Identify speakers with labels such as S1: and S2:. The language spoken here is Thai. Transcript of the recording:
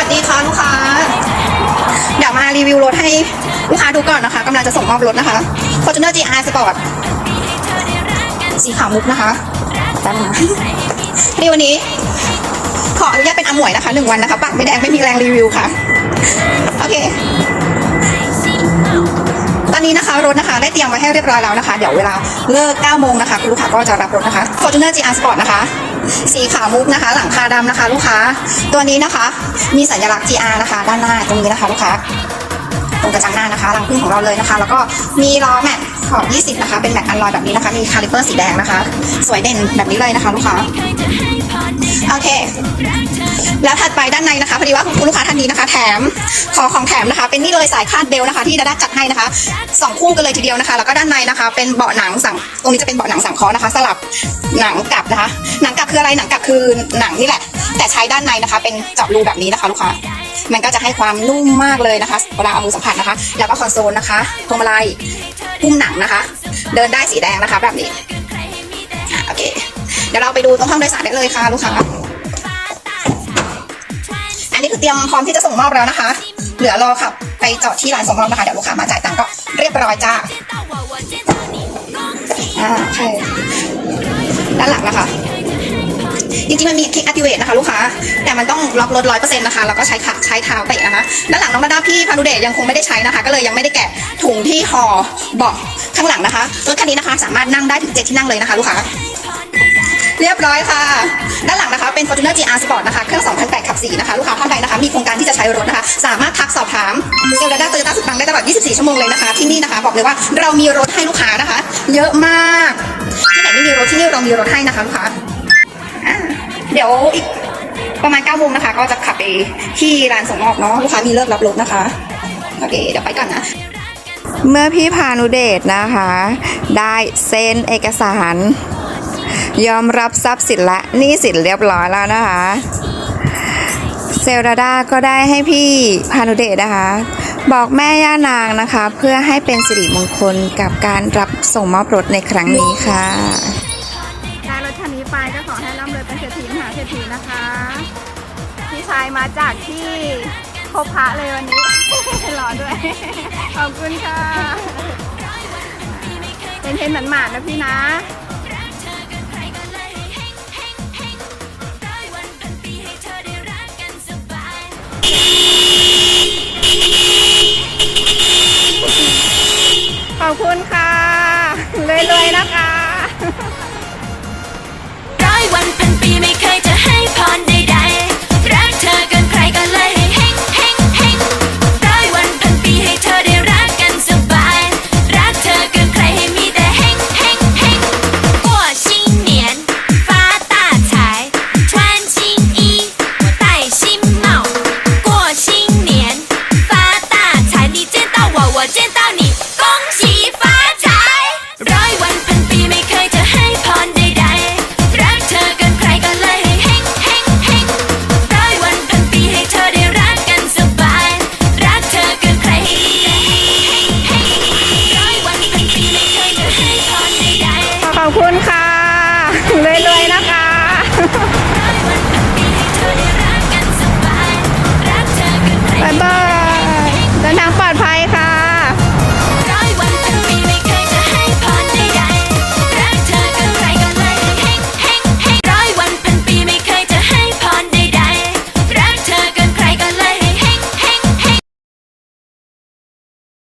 S1: วัสดีค่ะลูกค้า เดี๋ยวมารีวิวรถให้ลูกค้าดูก่อนนะคะกำลังจะส่งมอบรถนะคะ Fortuner GR Sport สีขาวมุกนะคะแป๊บนึงนะนี่วันนี้ ขออนุญาตเป็นอมวยนะคะหนึ่งวันนะคะปากไม่แดงไม่มีแรงรีวิวค่ะ โอเค ตอนนี้นะคะรถนะคะ ได้เตรียมไว้ให้เรียบร้อยแล้วนะคะ เดี๋ยวเวลาเลิก9โมงนะคะ คุณลูกค้าก็จะรับรถนะคะ Fortuner GR Sport นะคะ สีขาวมุกนะคะ หลังคาดำนะคะ ลูกค้า ตัวนี้นะคะ มีสัญลักษณ์ GR นะคะ ด้านหน้าตรงนี้นะคะ ลูกค้าตรงกระจังหน้านะคะรังพึ่งของเราเลยนะคะ แล้วก็มีล้อแม็ก ขอบ 20 นะคะ เป็นแม็กอันลอยแบบนี้นะคะ มีคาลิเปอร์สีแดงนะคะ สวยเด่นแบบนี้เลยนะคะลูกค้า โอเค แล้วถัดไปด้านในนะคะ พอดีว่าคุณลูกค้าท่านนี้นะคะ แถม ขอของแถมนะคะ เป็นนี่เลยสายคาดเบลนะคะ ที่ดาด้าจัดให้นะคะสองคู่กันเลยทีเดียวนะคะ แล้วก็ด้านในนะคะ เป็นเบาะหนังสังตรงนี้จะเป็นเบาะหนังสังเคราะห์นะคะ สลับหนังกลับนะคะ หนังกลับคืออะไร หนังกลับคือหนังนี่แหละ แต่ใช้ด้านในนะคะ เป็นเจาะรูแบบนี้นะคะ ลูกค้ามันก็จะให้ความนุ่มมากเลยนะคะเวลาเอามือสัมผัสนะคะ แล้วก็คอนโซลนะคะพวงมาลัย หุ้มหนังนะคะ เดินได้สีแดงนะคะ แบบนี้โอเค เดี๋ยวเราไปดูตรงห้องโดยสารได้เลยค่ะลูกค้าอันนี้คือเตรียมพร้อมที่จะส่งมอบแล้วนะคะ เหลือรอขับไปจอดที่ร้านส่งมอบนะคะเดี๋ยวลูกค้ามาจ่ายตังค์ก็เรียบร้อยจ้าอ่าโอเคด้านหลังนะคะ จริงๆมันมีคลิก activate นะคะลูกค้า แต่มันต้องล็อกรถร้อยเปอร์เซ็นต์นะคะแล้วก็ใช้ขาใช้เท้าเตะนะคะด้านหลังน้องนาดาพี่พานุเดชยังคงไม่ได้ใช้นะคะ ก็เลยยังไม่ได้แกะถุงที่ห่อเบาะข้างหลังนะคะรถคันนี้นะคะ สามารถนั่งได้ถึงเจ็ดที่นั่งเลยนะคะลูกค้าเรียบร้อยค่ะ ด้านหลังนะคะเป็น Fortuner GR Sport นะคะ เครื่อง 2008 ขับ 4 นะคะ ลูกค้าท่านใดนะคะ มีโครงการที่จะใช้รถนะคะ สามารถทักสอบถามเซลล์ด้าโตโยต้าสุดปังได้ตลอด 24 ชั่วโมงเลยนะคะ ที่นี่นะคะ บอกเลยว่าเรามีรถให้ลูกค้านะคะ เยอะมาก ที่ไหนไม่มีรถที่นี่เรามีรถให้นะคะลูกค้าอ่า เดี๋ยวอีกประมาณ9โมงนะคะ ก็จะขับไปที่ร้านส่งมอบเนาะลูกค้ามีเลิกรับรถนะคะโอเคเดี๋ยวไปก่อนนะ
S2: เมื่อพี่พานุเดชนะคะ ได้เซ็นเอกสาร ยอมรับทรัพย์สินและหนี้สินเรียบร้อยแล้วนะคะ เซลดาดาก็ได้ให้พี่พานุเดชนะคะ บอกแม่ย่านางนะคะ เพื่อให้เป็นสิริมงคลกับการรับส่งมอบรถในครั้งนี้ค่ะ
S3: คันนี้ไปก็ขอให้ร่ำรวยเป็นเศรษฐีมหาเศรษฐีนะคะ พี่ชายมาจากที่โคพะเลยวันนี้หล่อด้วย ขอบคุณค่ะ เป็นเทนหมันๆนะพี่นะ